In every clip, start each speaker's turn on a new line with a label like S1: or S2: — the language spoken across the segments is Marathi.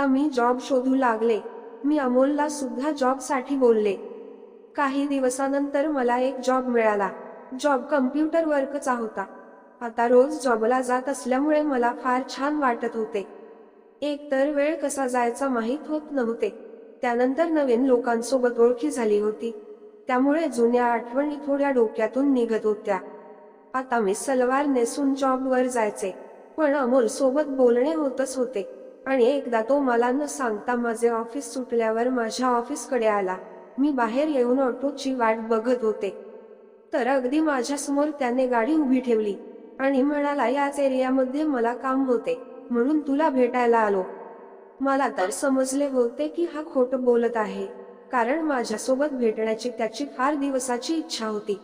S1: आता मी जॉब शोधू लागले. मी अमोलला सुद्धा जॉबसाठी बोलले. काही दिवसानंतर मला एक जॉब मिळाला. जॉब कम्प्युटर वर्कचा होता. आता रोज जॉबला जात असल्यामुळे मला फार छान वाटत होते. एक तर वेळ कसा जायचा माहीत होत नव्हते. त्यानंतर नवीन लोकांसोबत ओळखी झाली होती. त्यामुळे जुन्या आठवणी थोड्या डोक्यातून निघत होत्या. आता मी सलवार नेसून जॉबवर जायचे. पण अमोल सोबत बोलणे होतच होते. आणि एकदा तो मला न सांगता माझे ऑफिस सुटल्यावर माझ्या ऑफिसकडे आला. मी बाहेर येऊन ऑटोची वाट बघत होते. तर अगदी माझ्यासमोर त्याने गाडी उभी ठेवली आणि म्हणाला याच एरियामध्ये मला काम होते म्हणून तुला भेटायला आलो. मला तर समजले होते की हा खोट बोलत आहे कारण माझ्यासोबत भेटण्याची त्याची फार दिवसाची इच्छा होती.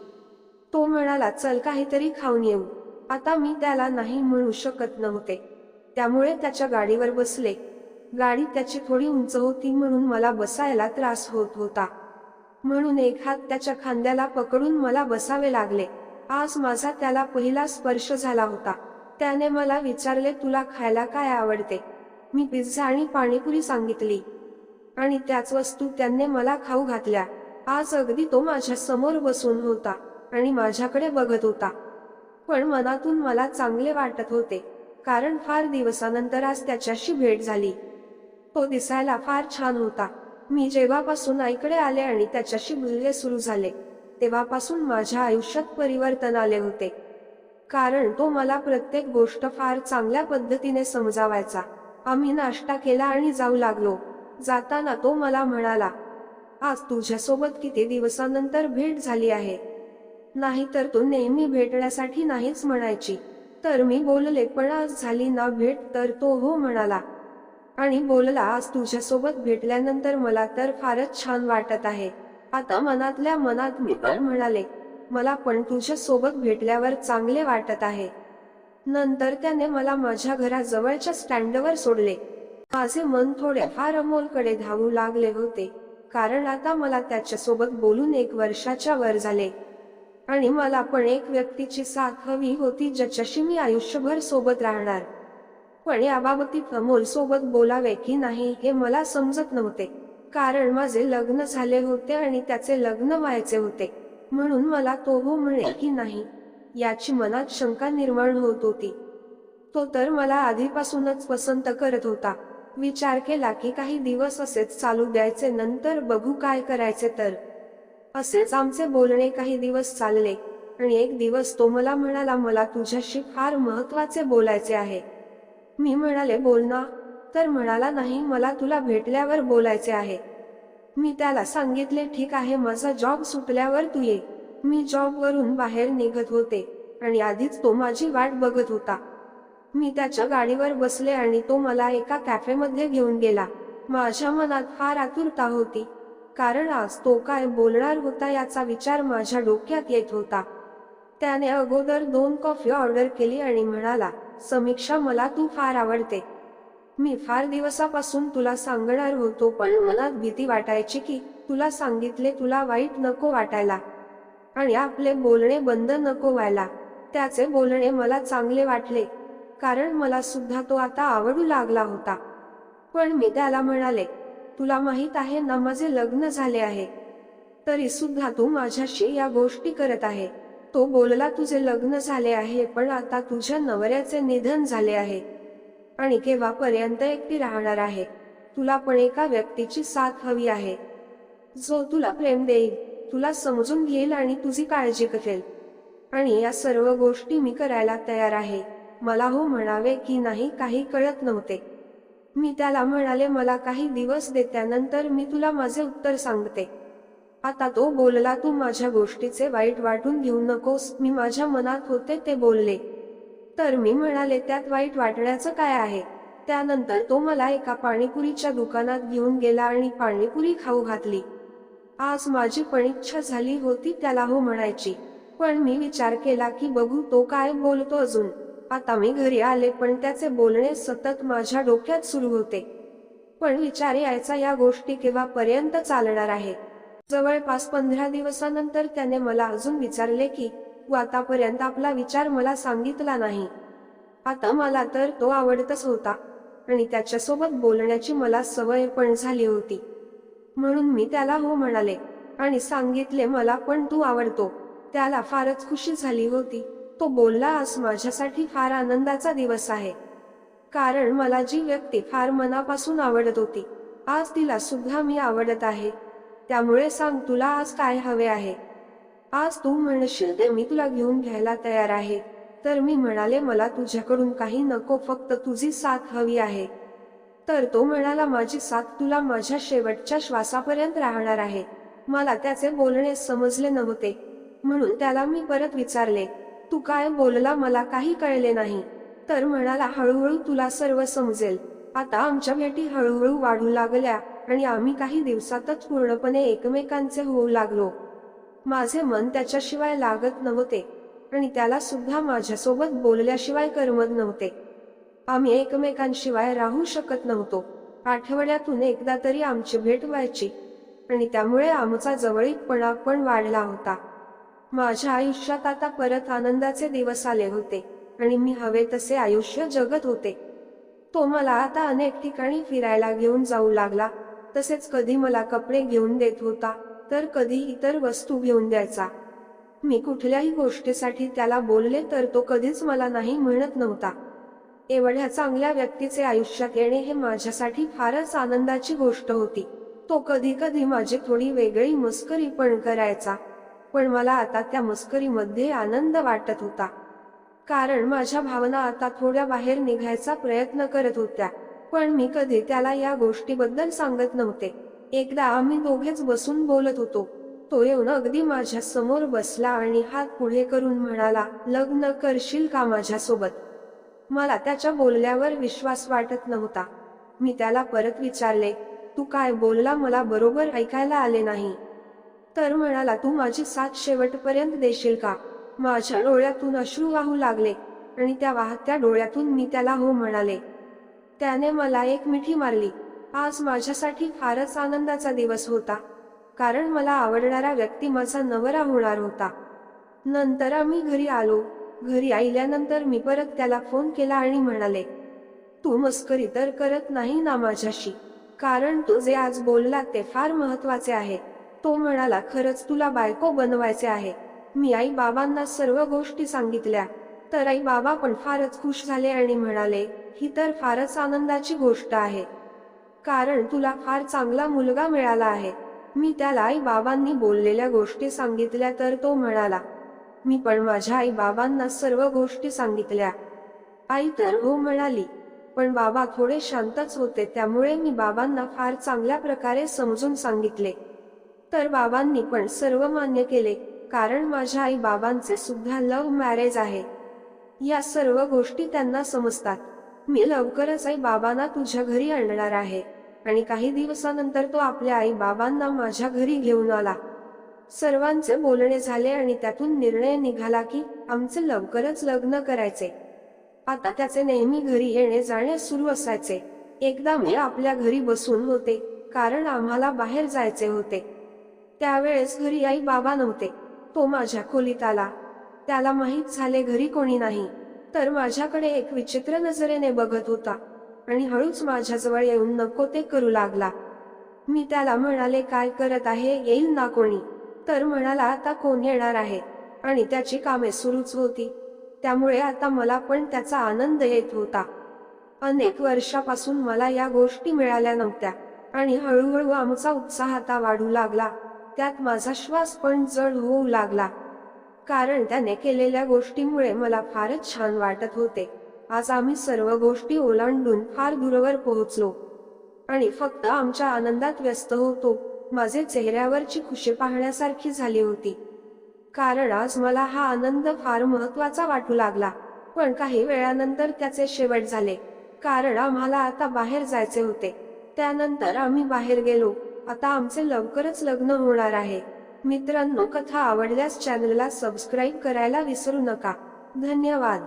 S1: तो म्हणाला चल काहीतरी खाऊन येऊ. आता मी त्याला नाही म्हणू शकत नव्हते. त्यामुळे त्याच्या गाडीवर बसले. गाडी त्याची थोडी उंच होती म्हणून मला बसायला त्रास होत होता. म्हणून एक हात त्याच्या खांद्याला पकडून मला बसावे लागले. आज माझा त्याला पहिला स्पर्श झाला होता. त्याने मला विचारले तुला खायला काय आवडते? मी पिझ्झा आणि पाणीपुरी सांगितली. आणि त्याच वस्तू त्यांनी मला खाऊ घातल्या. आज अगदी तो माझ्यासमोर बसून होता आणि माझ्याकडे बघत होता. पण मनातून मला चांगले वाटत होते. कारण फार दिवसानंतर आज त्याच्याशी भेट झाली. तो दिसायला फार छान होता. मी जेव्हापासून आईकडे आले आणि त्याच्याशी बोलणे सुरू झाले तेव्हापासून माझ्या आयुष्यात परिवर्तन आले होते. कारण तो मला प्रत्येक गोष्ट फार चांगल्या पद्धतीने समजावायचा. आम्ही नाश्ता केला आणि जाऊ लागलो. जाताना तो मला म्हणाला आज तुझ्यासोबत किती दिवसानंतर भेट झाली आहे? नाहीतर तू नेहमी भेटण्यासाठी नाहीच म्हणायची. तर मी बोलले पण आज झाली ना भेट? तर तो हो म्हणाला. आणि बोलला आज तुझ्यासोबत भेटल्यानंतर मला तर फारच छान वाटत आहे. आता मनातल्या मनात मी पण म्हणाले मला पण तुझ्यासोबत भेटल्यावर चांगले वाटत आहे. नंतर त्याने मला माझ्या घराजवळच्या स्टँडवर सोडले. माझे मन थोडे फार अमोलकडे धावू लागले होते. कारण आता मला त्याच्यासोबत बोलून एक वर्षाच्या वर झाले. आणि मला पण एक व्यक्तीची साथ हवी होती ज्याच्याशी मी आयुष्यभर सोबत राहणार. पण याबाबतीत अमोल सोबत बोलावे की नाही हे मला समजत नव्हते. कारण माझे लग्न झाले होते आणि त्याचे लग्न व्हायचे होते. म्हणून मला तो हो म्हणे की नाही याची मनात शंका निर्माण होत होती. तो तर मला आधीपासूनच पसंत करत होता. विचार केला की काही दिवस असेच चालू द्यायचे नंतर बघू काय करायचे तर. असेच आमचे बोलणे काही दिवस चालले. आणि एक दिवस तो मला म्हणाला मला तुझ्याशी फार महत्त्वाचे बोलायचे आहे. मी म्हणाले बोल ना. तर म्हणाला नाही मला तुला भेटल्यावर बोलायचे आहे. मी त्याला सांगितले ठीक आहे माझा जॉब सुटल्यावर तू ये. मी जॉबवरून बाहेर निघत होते आणि आधीच तो माझी वाट बघत होता. मी त्याच्या गाडीवर बसले आणि तो मला एका कॅफेमध्ये घेऊन गेला. माझ्या मनात फार आतुरता होती. कारण आज तो काय बोलणार होता याचा विचार माझ्या डोक्यात येत होता. त्याने अगोदर दोन कॉफी ऑर्डर केली आणि म्हणाला समीक्षा मला तू फार आवडते. मी फार दिवसापासून तुला सांगणार होतो पण मनात भीती वाटायची की तुला सांगितले तुला वाईट नको वाटायला. आणि आपले बोलणे बंद नको व्हायला. त्याचे बोलणे मला चांगले वाटले. कारण मला सुद्धा तो आता आवडू लागला होता. पण मी त्याला म्हणाले तुला माहीत आहे ना माझे लग्न झाले आहे. तरी सुद्धा तू माझ्याशी या गोष्टी करत आहे. तो बोलला तुझे लग्न झाले आहे पण आता तुझ्या नवऱ्याचे निधन झाले आहे. आणि केव्हापर्यंत एकटी राहणार आहे? तुला पण एका व्यक्तीची साथ हवी आहे. जो तुला प्रेम देईल तुला समजून घेईल आणि तुझी काळजी करेल. आणि या सर्व गोष्टी मी करायला तयार आहे. मला हो म्हणावे की नाही काही कळत नव्हते. मी त्याला म्हणाले मला काही दिवस दे त्यानंतर मी तुला माझे उत्तर सांगते. आता तो बोलला तू माझ्या गोष्टीचे वाईट वाटून घेऊ नकोस. मी माझ्या मनात होते ते बोलले. तर मी म्हणाले त्यात वाईट वाटण्याचं काय आहे? त्यानंतर तो मला एका पाणीपुरीच्या दुकानात घेऊन गेला आणि पाणीपुरी खाऊ घातली. आज माझी पण इच्छा झाली होती त्याला हो म्हणायची. पण मी विचार केला की बघू तो काय बोलतो अजून. आता मी घरी आले पण त्याचे बोलणे सतत माझ्या डोक्यात सुरू होते. पण विचार यायचा या गोष्टी केव्हापर्यंत चालणार आहे? जवळपास पंधरा दिवसानंतर त्याने मला अजून विचारले की तू आतापर्यंत आपला विचार मला सांगितला नाही. आता मला तर तो आवडतच होता आणि त्याच्यासोबत बोलण्याची मला सवय पण झाली होती. म्हणून मी त्याला हो म्हणाले आणि सांगितले मला पण तू आवडतो. त्याला फारच खुशी झाली होती. तो बोलला आज माझ्यासाठी फार आनंदाचा दिवस आहे. कारण मला जी व्यक्ती फार मनापासून आवडत होती आज तिला सुद्धा मी आवडत आहे. त्यामुळे सांग तुला आज काय हवे आहे? आज तू म्हणशील ते मी तुला घेऊन घ्यायला तयार आहे. तर मी म्हणाले मला तुझ्याकडून काही नको फक्त तुझी साथ हवी आहे. तर तो म्हणाला माझी साथ तुला माझ्या शेवटच्या श्वासापर्यंत राहणार आहे. मला त्याचे बोलणे समजले नव्हते. म्हणून त्याला मी परत विचारले तू काय बोलला मला काही कळले नाही. तर म्हणाला हळूहळू तुला सर्व समजेल. आता आमच्या भेटी हळूहळू वाढू लागल्या आणि आम्ही काही दिवसातच पूर्णपणे एकमेकांचे होऊ लागलो. माझे मन त्याच्याशिवाय लागत नव्हते आणि त्याला सुद्धा माझ्यासोबत बोलल्याशिवाय करमत नव्हते. आम्ही एकमेकांशिवाय राहू शकत नव्हतो. आठवड्यातून एकदा तरी आमची भेट व्हायची आणि त्यामुळे आमचा जवळीकपणा पण वाढला होता. माझ्या आयुष्यात आता परत आनंदाचे दिवस आले होते आणि मी हवे तसे आयुष्य जगत होते. तो मला आता अनेक ठिकाणी फिरायला घेऊन जाऊ लागला. तसेच कधी मला कपडे घेऊन देत होता तर कधी इतर वस्तू घेऊन द्यायचा. मी कुठल्याही गोष्टीसाठी त्याला बोलले तर तो कधीच मला नाही म्हणत नव्हता. एवढ्या चांगल्या व्यक्तीचे आयुष्यात येणे हे माझ्यासाठी फारच आनंदाची गोष्ट होती. तो कधी कधी माझी थोडी वेगळी मस्करी पण करायचा. पण मला आता त्या मस्करीमध्ये आनंद वाटत होता. कारण माझ्या भावना आता थोड्या बाहेर निघायचा प्रयत्न करत होत्या पण मी कधी त्याला या गोष्टीबद्दल सांगत नव्हते. एकदा आम्ही दोघेच बसून बोलत होतो. तो येऊन अगदी माझ्यासमोर बसला आणि हात पुढे करून म्हणाला लग्न करशील का माझ्यासोबत? मला त्याच्या बोलल्यावर विश्वास वाटत नव्हता. मी त्याला परत विचारले तू काय बोलला मला बरोबर ऐकायला आले नाही? तर म्हणाला तू माझी साथ शेवटपर्यंत देशील का? माझ्या डोळ्यातून अश्रू वाहू लागले आणि त्या वाहत्या डोळ्यातून मी त्याला हो म्हणाले. त्याने मला एक मिठी मारली. आज माझ्यासाठी फारच आनंदाचा दिवस होता कारण मला आवडणारा व्यक्ती माझा नवरा होणार होता. नंतर आम्ही घरी आलो. घरी आल्यानंतर मी परत त्याला फोन केला आणि म्हणाले तू मस्करी तर करत नाही ना माझ्याशी कारण तू जे आज बोलला ते फार महत्त्वाचे आहे. तो म्हणाला खरंच तुला बायको बनवायचे आहे. मी आई बाबांना सर्व गोष्टी सांगितल्या. तर आई बाबा पण फारच खुश झाले आणि म्हणाले ही तर फारच आनंदाची गोष्ट आहे. कारण तुला फार चांगला मुलगा मिळाला आहे. मी त्याला आई बाबांनी बोललेल्या गोष्टी सांगितल्या तर तो म्हणाला मी पण माझ्या आई बाबांना सर्व गोष्टी सांगितल्या. आई तर हो म्हणाली पण बाबा थोडे शांतच होते त्यामुळे मी बाबांना फार चांगल्या प्रकारे समजून सांगितले. तर बाबांनी पण सर्व मान्य केले कारण माझ्या आई बाबांचे सुद्धा लव्ह मॅरेज आहे. या सर्व गोष्टी त्यांना समजतात. मी लवकरच आई बाबांना तुझ्या घरी आणणार आहे. आणि काही दिवसानंतर तो आपल्या आई बाबांना माझ्या घरी घेऊन आला. सर्वांचे बोलणे झाले आणि त्यातून निर्णय निघाला की आमचे लवकरच लग्न करायचे. आता त्याचे नेहमी घरी येणे जाणे सुरू असायचे. एकदा मी आपल्या घरी बसून होते कारण आम्हाला बाहेर जायचे होते. त्यावेळेस घरी आई बाबा नव्हते. तो माझ्या खोलीत आला. त्याला माहीत झाले घरी कोणी नाही. तर माझ्याकडे एक विचित्र नजरेने बघत होता. आणि हळूच माझ्याजवळ येऊन नको ते करू लागला. मी त्याला म्हणाले काय करत आहे? येईल ना कोणी? तर म्हणाला आता कोण येणार आहे? आणि त्याची कामे सुरूच होती. त्यामुळे आता मला पण त्याचा आनंद येत होता. अनेक वर्षापासून मला या गोष्टी मिळाल्या नव्हत्या. आणि हळूहळू आमचा उत्साह आता वाढू लागला. त्यात माझा श्वास पण जड होऊ लागला. कारण त्याने केलेल्या गोष्टीमुळे मला फारच छान वाटत होते. आज आम्ही सर्व गोष्टी ओलांडून फार दूरवर पोहोचलो. आणि फक्त आमच्या आनंदात व्यस्त होतो. माझे चेहऱ्यावरची खुशी पाहण्यासारखी झाली होती. कारण आज मला हा आनंद फार महत्त्वाचा वाटू लागला. पण काही वेळानंतर त्याचे शेवट झाले. कारण आम्हाला आता बाहेर जायचे होते. त्यानंतर आम्ही बाहेर गेलो. आता आमचे लवकरच लग्न होणार आहे. मित्रांनो कथा आवडल्यास चॅनलला सबस्क्राईब करायला विसरू नका. धन्यवाद.